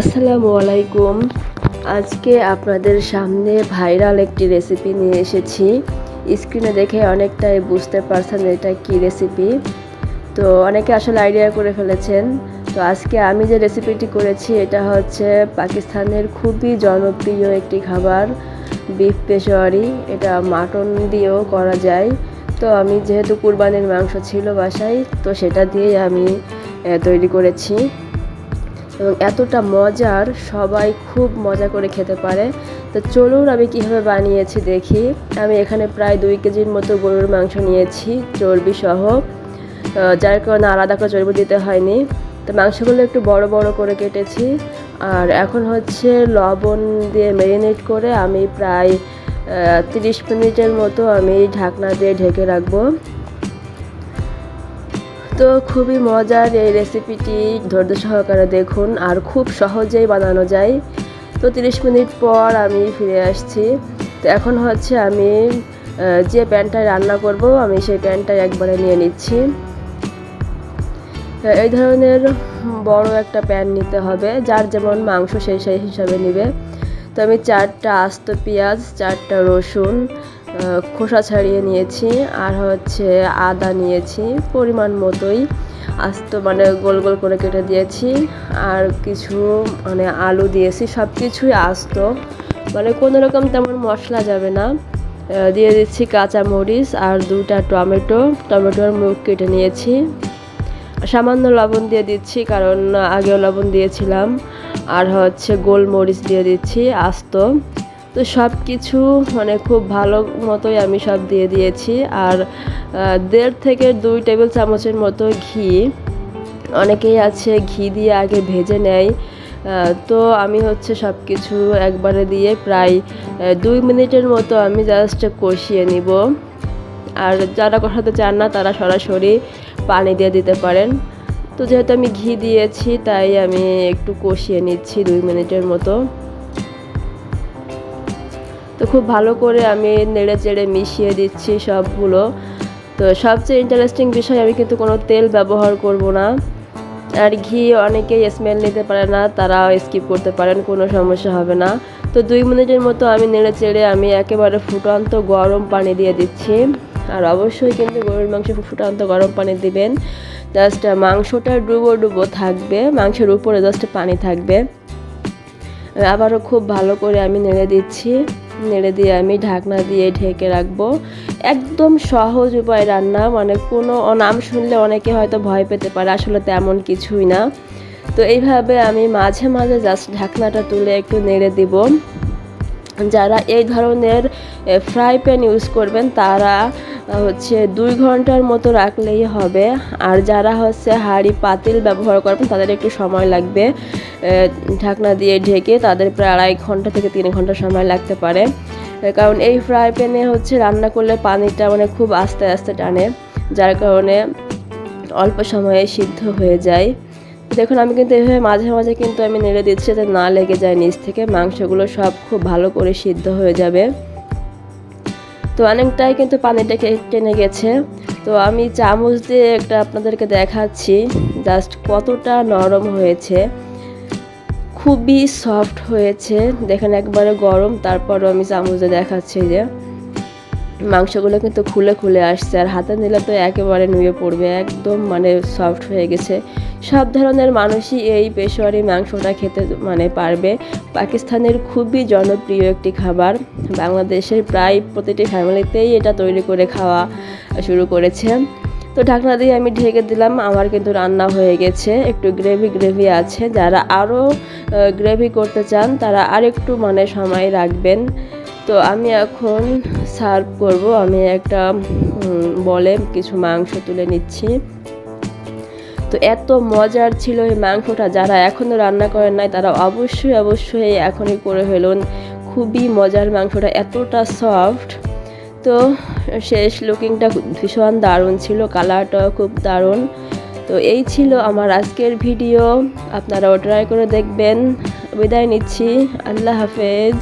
আসসালামু আলাইকুম। আজকে আপনাদের সামনে ভাইরাল একটি রেসিপি নিয়ে এসেছি। স্ক্রিনে দেখে অনেকটাই বুঝতে পারছেন এটা কি রেসিপি তো অনেকে আসলে আইডিয়া করে ফেলেছেন। তো আজকে আমি যে রেসিপিটি করেছি, এটা হচ্ছে পাকিস্তানের খুবই জনপ্রিয় একটি খাবার বিফ পেশোয়ারি এটা মাটন দিয়েও করা যায়। তো আমি যেহেতু কুরবানির মাংস ছিল বাসায়, তো সেটা দিয়েই আমি তৈরি করেছি। এবং এতটা মজার, সবাই খুব মজা করে খেতে পারে। তো চলুন আমি কীভাবে বানিয়েছি দেখি। আমি এখানে প্রায় দুই কেজির মতো গরুর মাংস নিয়েছি, চর্বি সহ। যার কারণে আলাদা করে চর্বি দিতে হয়নি। তো মাংসগুলো একটু বড় বড় করে কেটেছি। আর এখন হচ্ছে লবণ দিয়ে ম্যারিনেট করে আমি প্রায় তিরিশ মিনিটের মতো আমি ঢাকনা দিয়ে ঢেকে রাখব। তো খুবই মজার এই রেসিপিটি ধৈর্য সহকারে দেখুন আর খুব সহজেই বানানো যায়। তো তিরিশ মিনিট পর আমি ফিরে আসছি। তো এখন হচ্ছে আমি যে প্যানটায় রান্না করব, আমি সেই প্যানটাই একবারে নিয়ে নিচ্ছি। এই ধরনের বড় একটা প্যান নিতে হবে, যার যেমন মাংস সেই সেই হিসাবে নেবে। তো আমি চারটা আস্ত পেঁয়াজ, চারটা রসুন খোসা ছাড়িয়ে নিয়েছি, আর হচ্ছে আদা নিয়েছি, পরিমাণ মতোই আস্ত মানে গোল গোল করে কেটে দিয়েছি, আর কিছু মানে আলু দিয়েছি সব কিছুই আস্ত। মানে কোনো রকম তেমন মশলা যাবে না। দিয়ে দিচ্ছি কাঁচা মরিচ আর দুটা টমেটো, টমেটোর মুখ কেটে নিয়েছি। সামান্য লবণ দিয়ে দিচ্ছি, কারণ আগেও লবণ দিয়েছিলাম। আর হচ্ছে গোলমরিচ দিয়ে দিচ্ছি আস্ত। তো সব কিছু মানে খুব ভালো মতোই আমি সব দিয়ে দিয়েছি। আর দেড় থেকে দুই টেবিল চামচের মতো ঘি। অনেকেই আছে ঘি দিয়ে আগে ভেজে নেয়। তো আমি হচ্ছে সব কিছু একবারে দিয়ে প্রায় দুই মিনিটের মতো আমি জাস্ট কষিয়ে নিব। আর যারা কষাতে চান না, তারা সরাসরি পানি দিয়ে দিতে পারেন। তো যেহেতু আমি ঘি দিয়েছি, তাই আমি একটু কষিয়ে নিচ্ছি দুই মিনিটের মতো। তো খুব ভালো করে আমি নেড়ে চেড়ে মিশিয়ে দিচ্ছি সবগুলো। তো সবচেয়ে ইন্টারেস্টিং বিষয়, আমি কিন্তু কোনো তেল ব্যবহার করব না। আর ঘি অনেকেই স্মেল নিতে পারে না তারা স্কিপ করতে পারেন, কোনো সমস্যা হবে না। তো দুই মিনিটের মতো আমি নেড়ে চেড়ে আমি একেবারে ফুটন্ত গরম পানি দিয়ে দিচ্ছি। আর অবশ্যই কিন্তু গরুর মাংস ফুটন্ত গরম পানি দিবেন। জাস্ট মাংসটা ডুবো ডুবো থাকবে, মাংসের উপরে জাস্ট পানি থাকবে। আবারও খুব ভালো করে আমি নেড়ে দিচ্ছি। নেড়ে দিয়ে আমি ঢাকনা দিয়ে ঢেকে রাখব। একদম সহজ উপায় রান্না মানে কোনো নাম শুনলে অনেকে হয়তো ভয় পেতে পারে, আসলে তেমন কিছুই না। তো এইভাবে আমি মাঝে মাঝে জাস্ট ঢাকনাটা তুলে একটু নেড়ে দিব। যারা এই ধরনের ফ্রাই প্যান ইউজ করবেন, তারা হচ্ছে দুই ঘণ্টার মতো রাখলেই হবে। আর যারা হচ্ছে হাঁড়ি পাতিল ব্যবহার করবেন তাদের একটু সময় লাগবে। ঢাকনা দিয়ে ঢেকে তাদের প্রায় আড়াই ঘণ্টা থেকে তিন ঘণ্টা সময় লাগতে পারে। কারণ এই ফ্রাই প্যানে হচ্ছে রান্না করলে পানিটা মানে খুব আস্তে আস্তে টানে, যার কারণে অল্প সময়ে সিদ্ধ হয়ে যায়। দেখুন, আমি কিন্তু এভাবে মাঝে মাঝে কিন্তু আমি নেড়ে দিচ্ছি যাতে না লেগে যায় নিচ থেকে। মাংসগুলো সব খুব ভালো করে সিদ্ধ হয়ে যাবে। তো অনেকটাই কিন্তু পানিটা কে- টেনে গেছে। তো আমি চামচ দিয়ে একটা আপনাদেরকে দেখাচ্ছি, জাস্ট কতটা নরম হয়েছে। খুবই সফট হয়েছে। দেখেন একবারে গরম, তারপরও আমি চামচ দিয়ে দেখাচ্ছি যে মাংসগুলো কিন্তু খুলে খুলে আসছে। আর হাতে নিলে তো একেবারে নুয়ে পড়বে, একদম মানে সফট হয়ে গেছে। সব ধরনের মানুষই এই পেশোয়ারি মাংসটা খেতে মানে পারবে। পাকিস্তানের খুবই জনপ্রিয় একটি খাবার। বাংলাদেশের প্রায় প্রতিটি ফ্যামিলিতেই এটা তৈরি করে খাওয়া শুরু করেছে। তো ঢাকনা দিয়ে আমি ঢেকে দিলাম, আমার কিন্তু রান্না হয়ে গেছে। একটু গ্রেভি গ্রেভি আছে। যারা আরও গ্রেভি করতে চান, তারা আরেকটু মানে সময় রাখবেন। তো আমি এখন সার্ভ করব। আমি একটা বলে কিছু মাংস তুলে নিচ্ছি। তো এত মজার ছিল এই মাংসটা যারা এখনও রান্না করেন নাই, তারা অবশ্যই অবশ্যই এখনই করে ফেলুন। খুবই মজার মাংসটা, এতটা সফট তো শেষ লুকিংটা ভীষণ দারুণ ছিল কালারটাও খুব দারুণ। তো এই ছিল আমার আজকের ভিডিও আপনারাও ট্রাই করে দেখবেন। বিদায় নিচ্ছি। আল্লাহ হাফেজ।